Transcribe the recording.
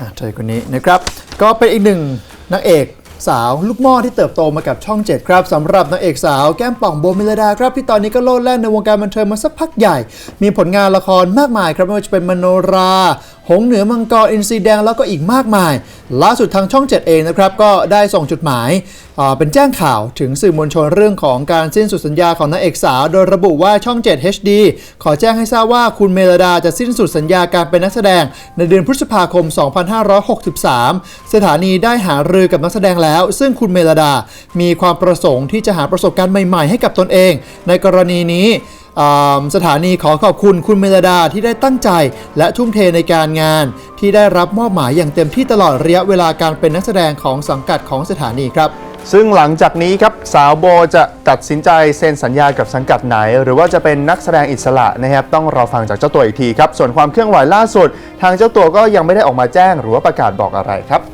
อะเธอคนนี้นะครับ ก็เป็นอีกหนึ่งนางเอกสาวลูกหม้อที่เติบโตมากับช่อง 7 ครับสำหรับนางเอกสาวแก้มป่องโบเมลดาครับที่ตอนนี้ก็โลดแล่นในวงการบันเทิงมาสักพักใหญ่ มีผลงานละครมากมายครับไม่ว่าจะเป็นมโนรา หงเหนือมังกรอินทรีแดงแล้วก็อีกมากมาย ล่าสุดทางช่อง 7 เองนะครับก็ได้ส่งจดหมาย เป็นแจ้งข่าวถึงสื่อมวลชนเรื่องของการสิ้นสุดสัญญาของนางเอกสาว โดยระบุว่าช่อง 7 HD ขอแจ้งให้ทราบว่าคุณเมลดาจะสิ้นสุดสัญญาการเป็นนักแสดง ในเดือนพฤษภาคม 2563 สถานีได้หารือกับนักแสดงแล้ว ซึ่งคุณเมลดา มีความประสงค์ที่จะหาประสบการณ์ใหม่ๆ ให้กับตนเอง ในกรณีนี้สถานีขอขอบคุณคุณเมลดาที่ได้ตั้งใจ และทุ่มเทในการงาน ที่ได้รับมอบหมายอย่างเต็มที่ตลอดระยะเวลาการเป็นนักแสดงของสังกัดของสถานีครับ ซึ่งหลังจากนี้ครับสาวโบจะตัดสินใจเซ็นสัญญากับสังกัดไหน หรือว่าจะเป็นนักแสดงอิสระนะครับต้องรอฟังจากเจ้าตัวอีกทีครับส่วนความเคลื่อนไหวล่าสุด ทางเจ้าตัวก็ยังไม่ได้ออกมาแจ้ง หรือว่าประกาศบอกอะไรครับ